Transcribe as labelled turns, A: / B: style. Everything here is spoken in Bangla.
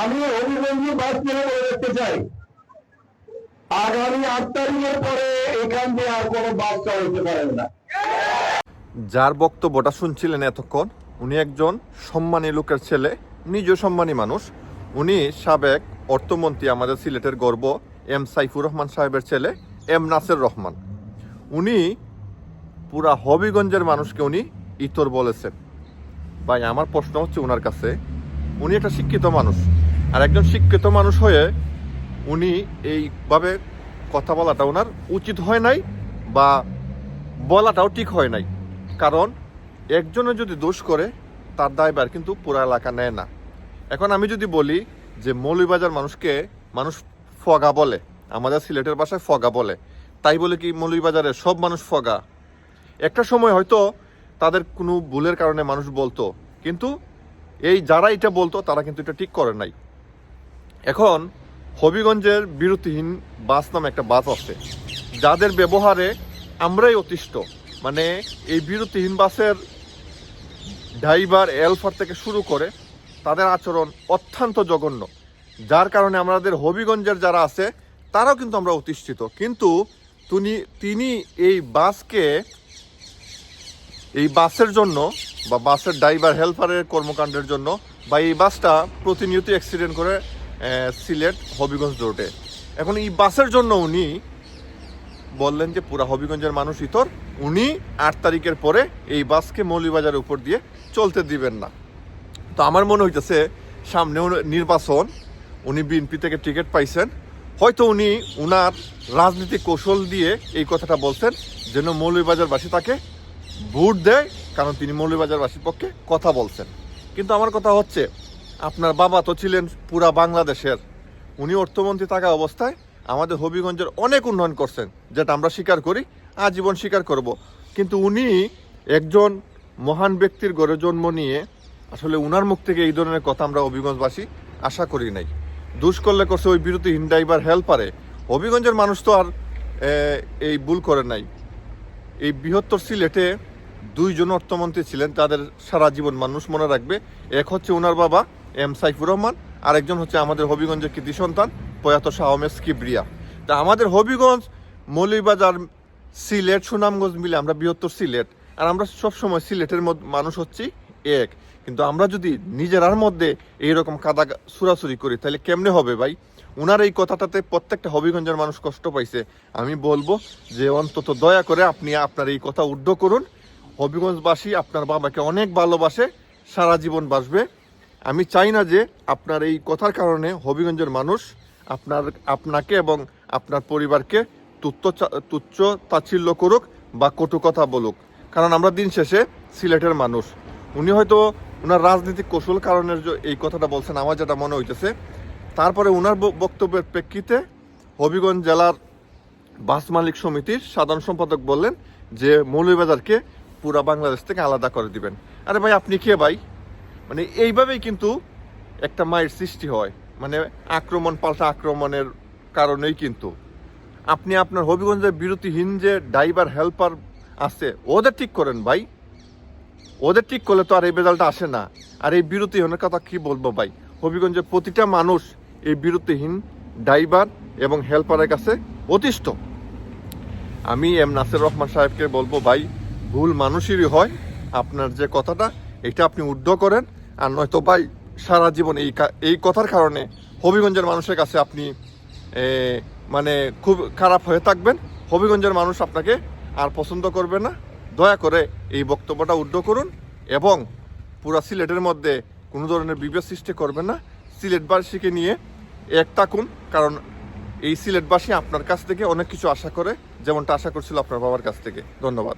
A: আমি হবিগঞ্জি বাস ছেড়ে বলে রাখতে চাই। আগামী আট তারিখের পরে এখান দিয়ে আর কোনো বাস চালাইতে পারেন না।
B: যার বক্তব্যটা শুনছিলেন এতক্ষণ, উনি একজন সম্মানী লোকের ছেলে নিজেও সম্মানী মানুষ। উনি সাবেক অর্থমন্ত্রী আমাদের সিলেটের গর্ব এম সাইফুর রহমান সাহেবের ছেলে, এম নাসের রহমান। উনি পুরা হবিগঞ্জের মানুষকে উনি ইতর বলেছেন। ভাই, আমার প্রশ্ন হচ্ছে ওনার কাছে, উনি একটা শিক্ষিত মানুষ আর একজন শিক্ষিত মানুষ হয়ে উনি এইভাবে কথা বলাটা ওনার উচিত হয় নাই বা বলাটাও ঠিক হয় নাই। কারণ একজনে যদি দোষ করে, তার দায়বার কিন্তু পুরা এলাকা নেয় না। এখন আমি যদি বলি যে মৌলভীবাজার মানুষকে মানুষ ফগা বলে, আমাদের সিলেটের ভাষায় ফগা বলে, তাই বলে কি মৌলভীবাজারের সব মানুষ ফগা? একটা সময় হয়তো তাদের কোনো ভুলের কারণে মানুষ বলতো, কিন্তু এই যারা এটা বলতো, তারা কিন্তু এটা ঠিক করে নাই। এখন হবিগঞ্জের বিরতিহীন বাস নামে একটা বাস আছে, যাদের ব্যবহারে আমরাই অতিষ্ঠ। মানে এই বিরতিহীন বাসের ড্রাইভার, এলফার থেকে শুরু করে তাদের আচরণ অত্যন্ত জঘন্য। যার কারণে আমাদের হবিগঞ্জের যারা আছে, তারাও কিন্তু আমরা অতিষ্ঠিত। কিন্তু তিনি তিনি এই বাসকে, এই বাসের জন্য বা বাসের ড্রাইভার, হেল্পারের কর্মকাণ্ডের জন্য বা এই বাসটা প্রতিনিয়ত অ্যাক্সিডেন্ট করে সিলেট হবিগঞ্জ রোডে এখন এই বাসের জন্য উনি বললেন যে, পুরা হবিগঞ্জের মানুষ ইতর, উনি আট তারিখের পরে এই বাসকে মৌলিবাজারের উপর দিয়ে চলতে দিবেন না। তো আমার মনে হইতেছে, সামনে নির্বাচন, উনি বিএনপি থেকে টিকিট পাইছেন। হয়তো উনি উনার রাজনীতিক কৌশল দিয়ে এই কথাটা বলছেন, যেন মৌলভীবাজারবাসী তাকে ভোট দেয়, কারণ তিনি মৌলভীবাজারবাসীর পক্ষে কথা বলছেন। কিন্তু আমার কথা হচ্ছে, আপনার বাবা তো ছিলেন পুরা বাংলাদেশের। উনি অর্থমন্ত্রী থাকা অবস্থায় আমাদের হবিগঞ্জের অনেক উন্নয়ন করছেন, যেটা আমরা স্বীকার করি, আজীবন স্বীকার করব। কিন্তু উনি একজন মহান ব্যক্তির গড়ে জন্ম নিয়ে আসলে উনার মুখ থেকে এই ধরনের কথা আমরা হবিগঞ্জবাসী আশা করি নাই। দুষ করলে করছে ওই বিরতিহীন ড্রাইভার হেল্পারে। হবিগঞ্জের মানুষ তো আর এই ভুল করে নাই। এই বৃহত্তর সিলেটে দুইজন অর্থমন্ত্রী ছিলেন, তাদের সারা জীবন মানুষ মনে রাখবে। এক হচ্ছে ওনার বাবা, এম সাইফুর রহমান আর একজন হচ্ছে আমাদের হবিগঞ্জের কৃতি সন্তান, প্রয়াত শাহ আহমেদ কিবরিয়া। তা আমাদের হবিগঞ্জ মৌলিবাজার সিলেট, সুনামগঞ্জ মিলে আমরা বৃহত্তর সিলেট। আর আমরা সবসময় সিলেটের মানুষ হচ্ছি। এক। কিন্তু আমরা যদি নিজেরার মধ্যে এইরকম কাদা সুরাসুরি করি, তাহলে কেমনে হবে ভাই? ওনার এই কথাটাতে প্রত্যেকটা হবিগঞ্জের মানুষ কষ্ট পাইছে। আমি বলব যে অন্তত দয়া করে আপনি আপনার এই কথা উদ্ধ করুন। হবিগঞ্জবাসী আপনার বাবাকে অনেক ভালোবাসে, সারা জীবন বাসবে। আমি চাই না যে আপনার এই কথার কারণে হবিগঞ্জের মানুষ আপনার, আপনাকে এবং আপনার পরিবারকে তুচ্ছ তুচ্ছ তাচ্ছিল্য করুক বা কটু কথা বলুক। কারণ আমরা দিন শেষে সিলেটের মানুষ। উনি হয়তো ওনার রাজনৈতিক কৌশল কারণের এই কথাটা বলছেন, আমার যেটা মনে হইতেছে। তারপরে ওনার বক্তব্যের প্রেক্ষিতে হবিগঞ্জ জেলার বাস মালিক সমিতির সাধারণ সম্পাদক বললেন যে, মৌলভীবাজারকে পুরা বাংলাদেশ থেকে আলাদা করে দিবেন। আরে ভাই, আপনি কে ভাই? মানে এইভাবেই কিন্তু একটা মায়ের সৃষ্টি হয়। মানে আক্রমণ পাল্টা আক্রমণের কারণেই কিন্তু। আপনি আপনার হবিগঞ্জের বিরতিহীন যে ড্রাইভার, হেল্পার আছে, ওদের ঠিক করেন ভাই। ওদের ঠিক করলে তো আর এই রেজাল্টটা আসে না। আর এই বিরতিহীনের কথা কি বলব ভাই? হবিগঞ্জের প্রতিটা মানুষ এই বিরতিহীন ড্রাইভার এবং হেল্পারের কাছে অতিষ্ঠ। আমি এম নাসির রহমান সাহেবকে বলব ভাই, ভুল মানুষেরই হয়। আপনার যে কথাটা, এটা আপনি উদ্ধ করেন। আর নয়তো ভাই, সারা জীবন এই এই কথার কারণে হবিগঞ্জের মানুষের কাছে আপনি মানে খুব খারাপ হয়ে থাকবেন। হবিগঞ্জের মানুষ আপনাকে আর পছন্দ করবে না। দয়া করে এই বক্তব্যটা উদ্ধ করুন এবং পুরা সিলেটের মধ্যে কোনো ধরনের বিভেদ সৃষ্টি করবেন না। সিলেটবাসীকে নিয়ে এক থাকুন, কারণ এই সিলেটবাসী আপনার কাছ থেকে অনেক কিছু আশা করে, যেমনটা আশা করছিল আপনার বাবার কাছ থেকে। ধন্যবাদ।